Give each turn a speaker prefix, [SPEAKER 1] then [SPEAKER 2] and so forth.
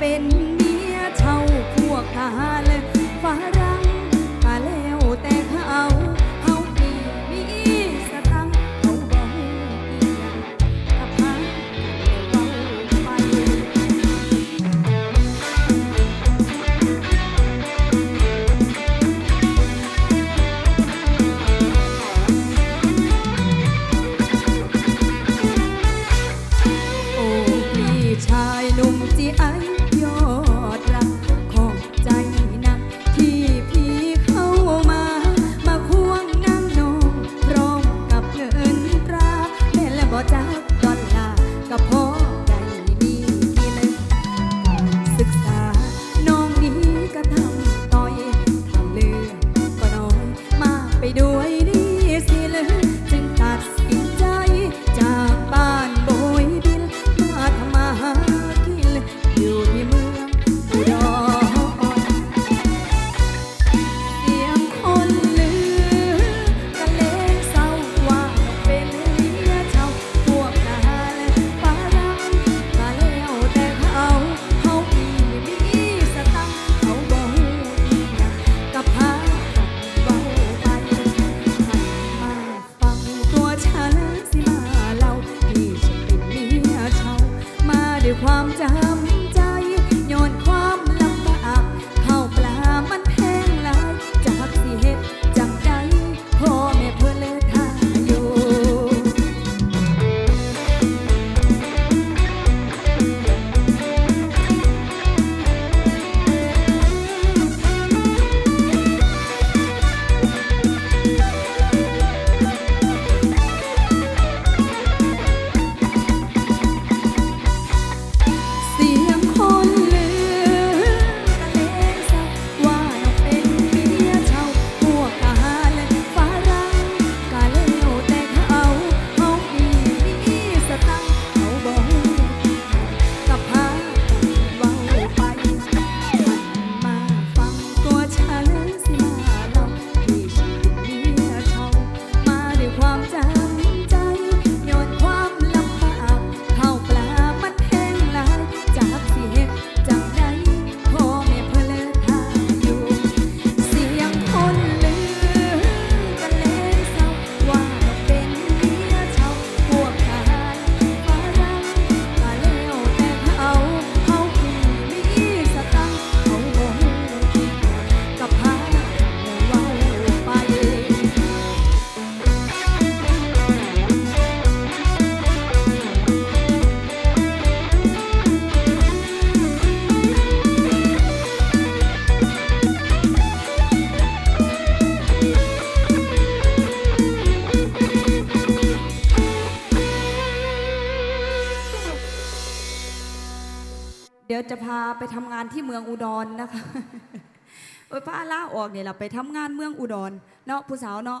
[SPEAKER 1] เป็น ด้ความจำ เดี๋ยวจะพาไปทำงานที่เมืองอุดรนนะคะโอ้ยพระล่าออกเนี่ยเราไปทำงานเมืองอุดรเนาะผู้สาวเนาะ